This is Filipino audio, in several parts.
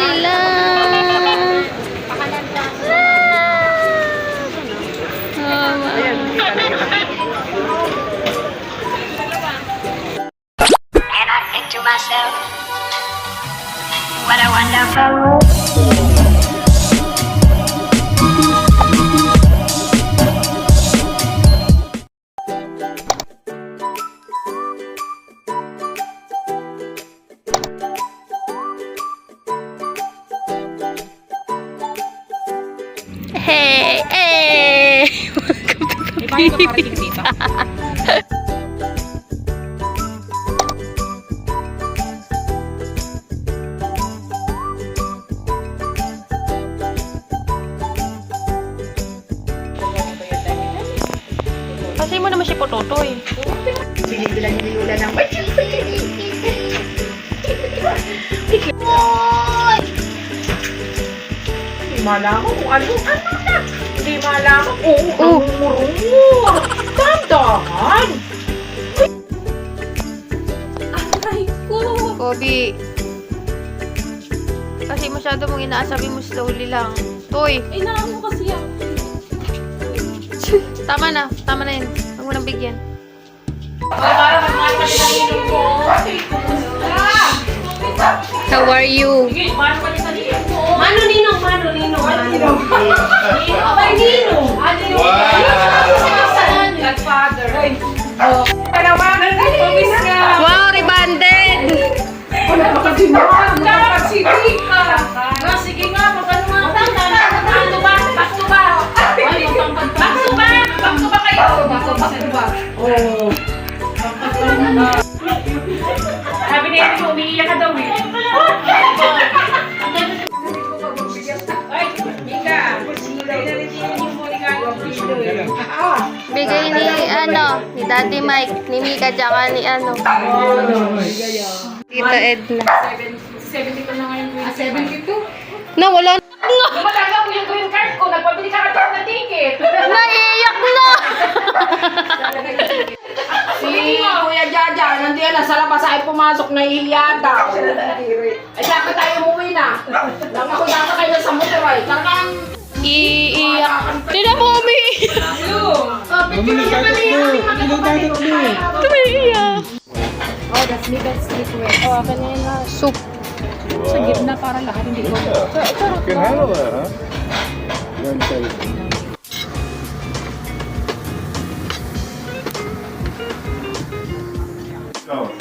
sila. Ah, And I think to myself, what a wonderful Dito? Kasi mo naman si Pototoy. Binibilan ni Lula ng Hindi malaman kung ano, ano malaman kung Oh. ang murumur. Tandahan. Aray ko. Kobe. Kasi masyado mong inaasabi mo slowly lang. Toy, Inaan mo kasi yan. tama na. Tama na yun. Huwag mo nang bigyan. How are you? Mano ninong, mano ninong. Mano ninong. Abay ninong. Ah, ninong. Godfather. Ay. Oh. Panawagan ka, pabis ka. Wow, rebanded! Wala pa kasi mo. Sige ka. Ah, sige nga, magano nga. Back to back, back to back. Back to back, back to back kayo. Back to back, back to back. Oh. Daddy Mike, ni Mika, tsaka ni, ano, Tita Edna. 72 na ngayon. Ah, 72? Na, wala na. Malaga mo yung green card ko. Nagpabili ka ka ng ticket. Naiiyak na! Si Kuya Jaja, nandiyan na sa labas ay pumasok na ihiya daw. Ay, dapat tayo umuwi na. Lang ako dapat kayo sa motor ay. Karang Iiyak. Mo, umiiyak. Umiiyak. Oh, that's me. That's liquid. Oh, kanina. Soup. Sa gitna para lahat hindi ko. can handle that, huh? Let me tell you. No.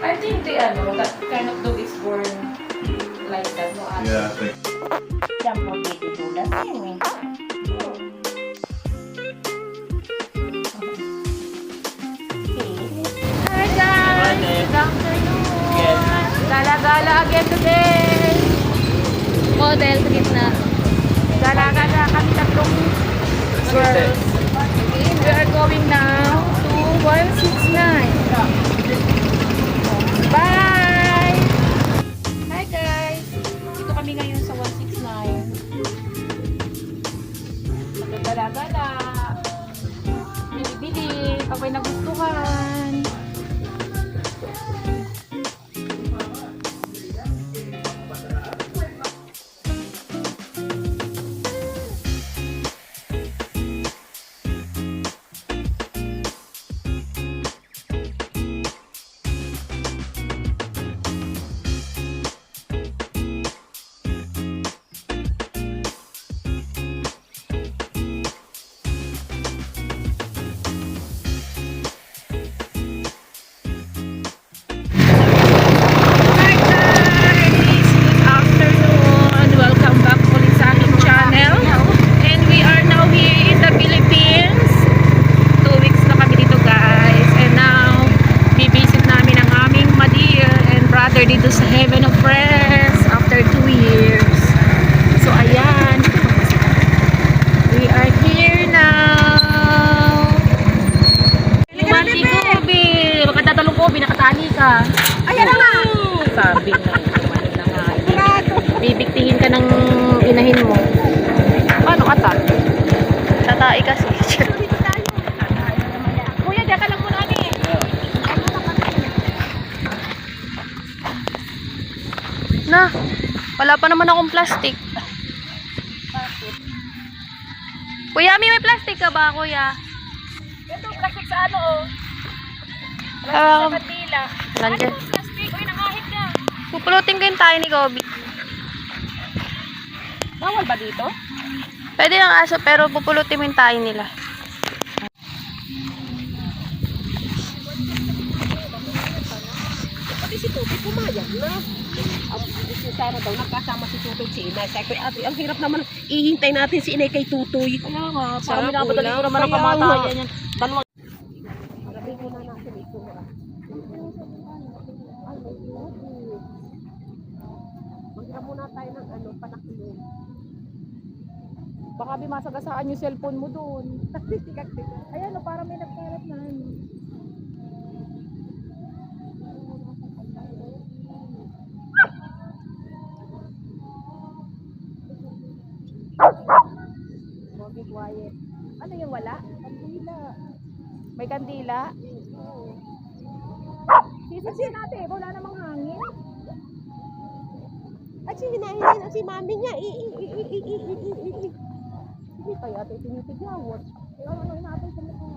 I think the ano, that We are going now to 169. Bye! Ka ng inahin mo. Paano ka ta? Tatai kasi. Kuya, diyan ka lang muna ni. Na, wala pa naman akong plastic. Kuya, may may plastic ka ba, kuya? Ito, plastic sa ano, oh. Um, Bandila. Nandiyan. Plastic, uy, nakahit ka. Pupulutin ko yung tayo ni Gobi. Bawal ba dito? Pwede ng aso, pero pupulutin mo yung tayo nila. Pati si Tutoy pumayag na. Ang gusto sana daw, nagkasama si Tutoy si Inay. Sabi ate, ang hirap naman ihintay natin si Inay kay Tutoy. Kaya nga, parang minapadali ko naman ang kamatayan yan. Dalawang. Magkira muna tayo ng ano, panakilin. Baka bimasagasaan yung cellphone mo doon. Ayan, o, parang may nagkalat na ano. Mogi quiet. Ano yung wala? Kandila. May kandila? Sisisin natin, wala namang hangin. At si hinahinan si mami niya. I, i, i, i, i, i, i, i, i, i. Hindi kaya ate tinitigyawat. Ano ano natin sa mukha?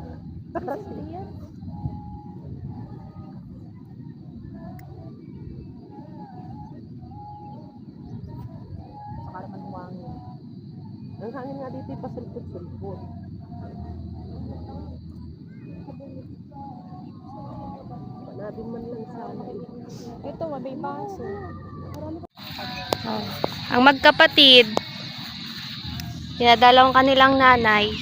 Sisisin yan. Saka naman humangin. Ang hangin nga dito yung pasulpot-sulpot. Natin man lang sana eh. Ito, may baso. Oh. Ang magkapatid, pinadala ang kanilang nanay.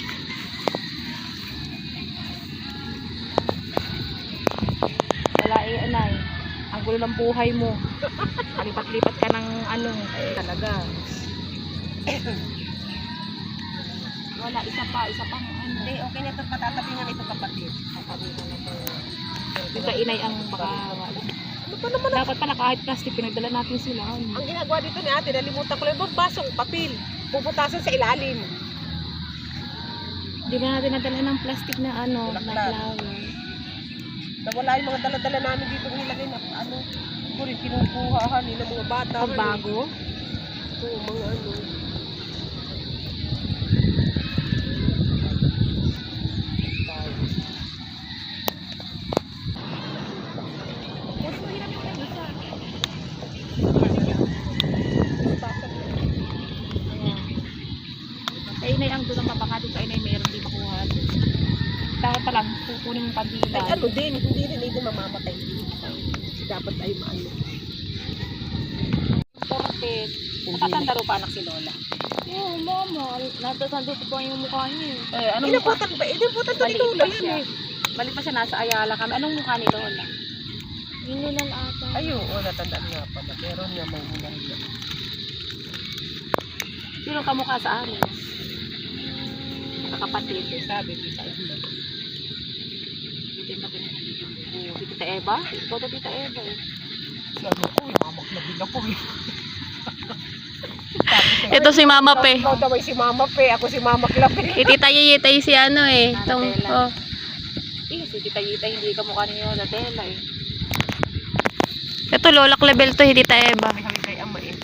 Wala eh, anay. Ang gulo ng buhay mo. Lipat-lipat ka ng ano. Eh, talaga. Wala, isa pa, isa ano. Hindi, okay na ito. Patatabingan ito kapatid. Yung inay ang baka wala. Ano pa naman Dapat pala kahit plastic, pinagdala natin sila. ano. Ang ginagawa dito ni ate, nalimutan ko lang yung basong papel. Puputasan sa ilalim. Hindi ba natin nadala ng plastic na ano, na flower. Nawala yung mga dala-dala namin dito nilagay na ano. Ito rin kinukuha nila mga bata. Pag bago. Ito, mga ano. Kay inay ang dulang mabaka dito, kay inay meron di makuha. Dapat pa lang, kandila. Ay, ano din, hindi rin hindi mamamatay din. Dapat ay maano. Portet. Nakatanda ro pa anak si Lola. Oo, mama. Natasando ko pa yung mukha niya. Eh, anong mukha? Inabutan ba? Inabutan to ni Lola yan eh. Balik pa siya nasa Ayala kami. Anong mukha ni Lola? Lang ata. Ay, oo, natandaan nga pala. Meron nga may hinahila. Sino kamukha sa amin? Nakapatid. Sabi ko sa na Oh, Tita Eva? Ikaw to Tita Eva eh. Si ano ko, mamak na bila ko eh. Ito si Mama Pe. Ikaw daw si Mama Pe, ako si Mama Clape. Ititay-itay si ano eh. Nana Tong, Bella. oh. Eh, si Tita Yita hindi kamukha ni Lola Tela eh. Ito, lolak level to, hindi ta Eva. May hawig kay ama eh.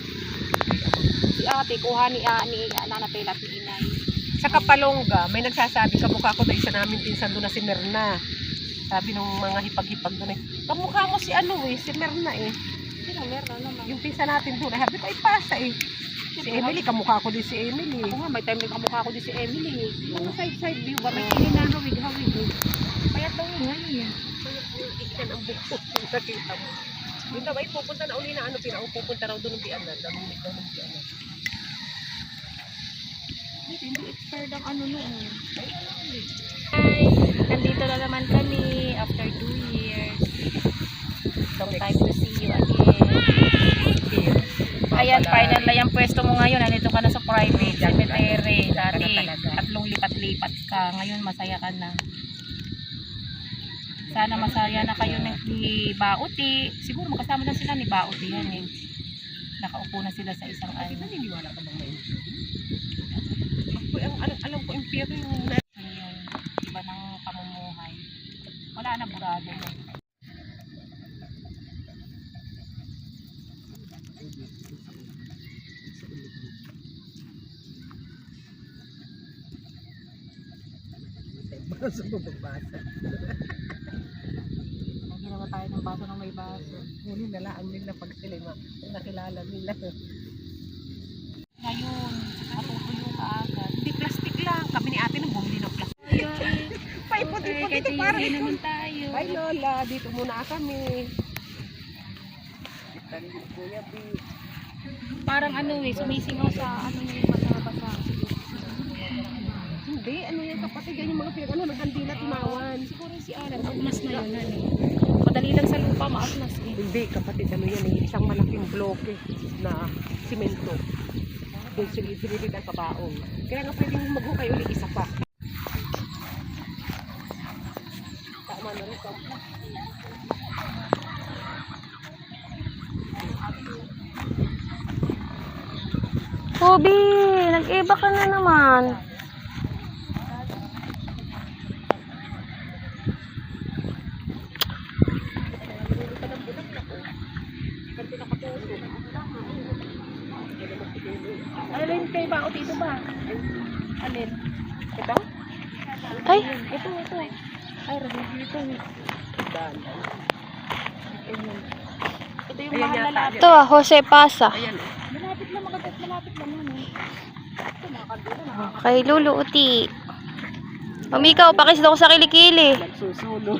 Si ate, kuha ni, ah, ni Nana Tela ni Inay. Sa Kapalongga, may nagsasabi, kamukha ko daw isa namin pinsan doon na si Merna. Sabi nung mga hipag-hipag doon eh, kamukha mo si ano eh, si Merna eh. Sino, meron naman. Yung pinsan natin doon, eh, sabi ko, ay pasa eh. Si Emily, kamukha ko din si Emily. Ako nga, may time na kamukha ko din si Emily eh. Yung side-side view ba? May hinahawig-hawig eh. Kaya daw nga eh. Ikan ang buko. Nakita mo. Yun daw ay pupunta na uli na ano, pinang pupunta raw doon ng bianan. Namumit daw ng bianan. Hindi expired ang ano noon. Nandito na naman kami after two years. So, Time to see you again. Ayan, final na yung pwesto mo ngayon. Nandito ka na sa private cemetery. Dati, tatlong lipat-lipat ka. Ngayon, masaya ka na. Sana masaya na kayo ni Bauti. Siguro magkasama na sila ni Bauti yan eh. Nakaupo na sila sa isang ano. naniniwala ka bang may Ako, alam ko, impyero yung wala na burado mo. Baso mo pagbasa. Naginawa tayo ng baso ng may baso. Ngunit nalaan nila pag sila nakilala nila. Dito muna kami. Parang ano eh, sumisingaw sa ano yung basa-basa. Hindi, ano yung kapatid yan yung mga pinag ano, naghandi na timawan. Siguro si Alan, aunas na yun. Ano. Madali lang sa lupa, maasnas eh. Hindi, kapatid, ano yan, eh, isang malaking bloke na simento. Sila sinilid ang kabaong. Kaya nga pwedeng maghukay uli isa pa. Tama na rin. tama. Kobe, nag-iba ka na naman. Alin kayo ba? O dito ba? Alin? Ito? Ay, Ito, ito. Ay, rabi dito. Dan. Ito yung mahal na lapit. ito ah, Jose Pasa. Ayan. eh. Malapit lang, maganda. Malapit lang yun eh. Na. Kay Lulu Uti. Pamikaw, pakisdo ko sa kilikili. Nagsusulo.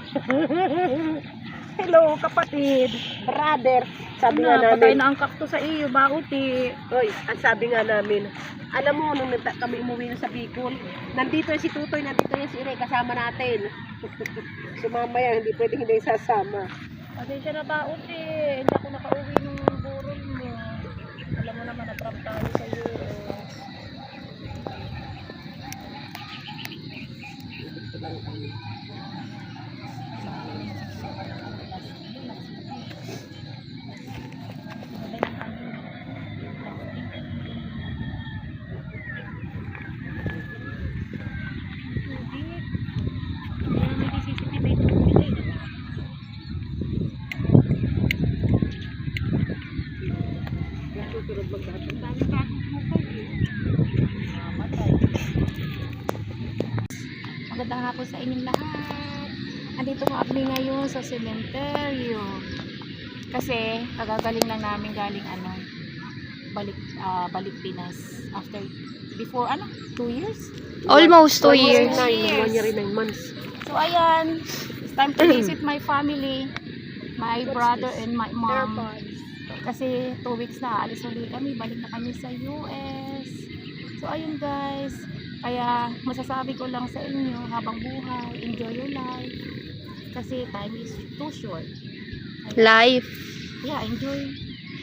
Hello, kapatid. Brother. Sabi nga Ano, patay namin. na ang kakto sa iyo, bauti. Oy, ang sabi nga namin, alam mo, nung nagta- kami umuwi na sa Bicol, nandito yung si Tutoy, nandito yung si Ray, kasama natin. Sumama yan, hindi pwedeng hindi sasama. Pasensya na bauti. Hindi ako nakauwi nung burol mo. Alam mo naman, natrap tayo sa iyo. Susunod magdahat. Ang dami bagong Tutoy. eh. Magandang hapon sa inyong lahat. Andito nga kami ngayon sa sementeryo. Kasi kagagaling lang namin galing ano, balik ah, balik Pinas after before ano, two years. Almost two One year years. Nine, Years. one year and nine months. So ayan, it's time to visit my family, my brother and my mom. Kasi two weeks na, alis ulit kami, balik na kami sa US. So ayun guys, kaya masasabi ko lang sa inyo habang buhay, enjoy your life. Kasi time is too short. Life. Yeah, enjoy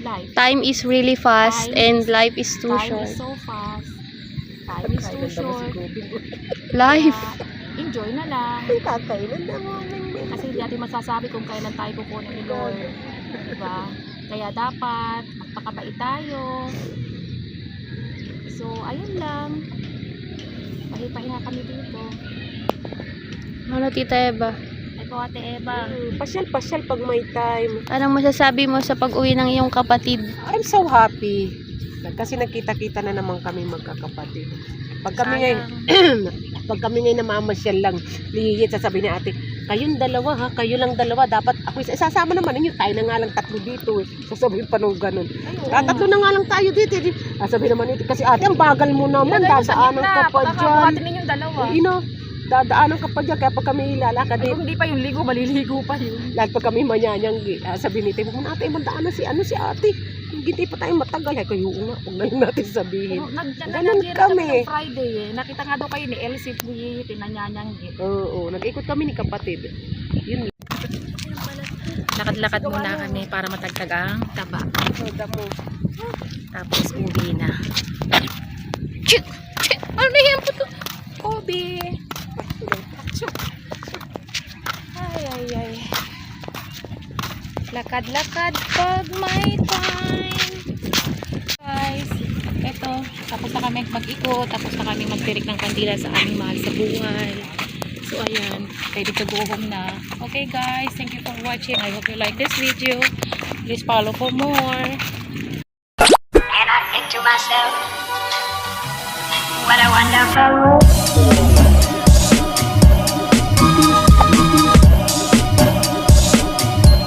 life. Time is really fast Time and is- life is too time short. is so fast. Time is too short. Life. Kaya, enjoy na lang. Ay, kakailan na mo. Kasi hindi natin masasabi kung kailan tayo kukunin ni Lord. Diba? Kaya dapat magpakabait tayo. So, ayun lang. Pahipahinga kami dito. Ano, Tita Eva? Ito ate Eva. Pasyal-pasyal pag may time. Anong masasabi mo sa pag-uwi ng iyong kapatid? I'm so happy. Kasi nagkita-kita na naman kami magkakapatid. Pag kami ngayon, pag kami ngayon namamasyal lang, lihigit sasabihin ni ate, kayong dalawa ha, kayo lang dalawa, dapat ako isa, sasama naman ninyo, tayo na nga lang tatlo dito eh. Sasabihin pa nung ganun. Ah, tatlo na nga lang tayo dito. eh. Ah, sabihin naman ito, kasi ate, ang bagal mo naman, dadaanan ka pa dyan. Pagkakabuhatin ninyong dalawa. You know, dadaanan ka pa dyan, kaya pag kami lalakad Ay, dito, kung hindi pa yung ligo, maliligo pa yun. lahat pag kami manyanyanggi, ah, sabihin huwag mo natin mandaanan si ano si ate. Hindi pa tayo matagal. Eh, kayo nga, huwag na lang natin sabihin. Nag, Ganun kami. Friday eh. Nakita nga daw kayo ni Elsie ni Tinanyanyanggi. Oo, nag-ikot kami ni kapatid. Yun Lakad-lakad muna kami para matagtag ang taba. Tapos uwi na. Chik! Chik! Ano na yan po to? Kobe! Ay, ay, ay. Lakad-lakad pag may time. Guys, eto, tapos na kami mag-ikot, tapos na kami magtirik ng kandila sa aming mahal sa buhay. So, ayan, ready to go home na. Okay guys, thank you for watching. I hope you like this video. Please follow for more. And I think to myself, what a wonderful world.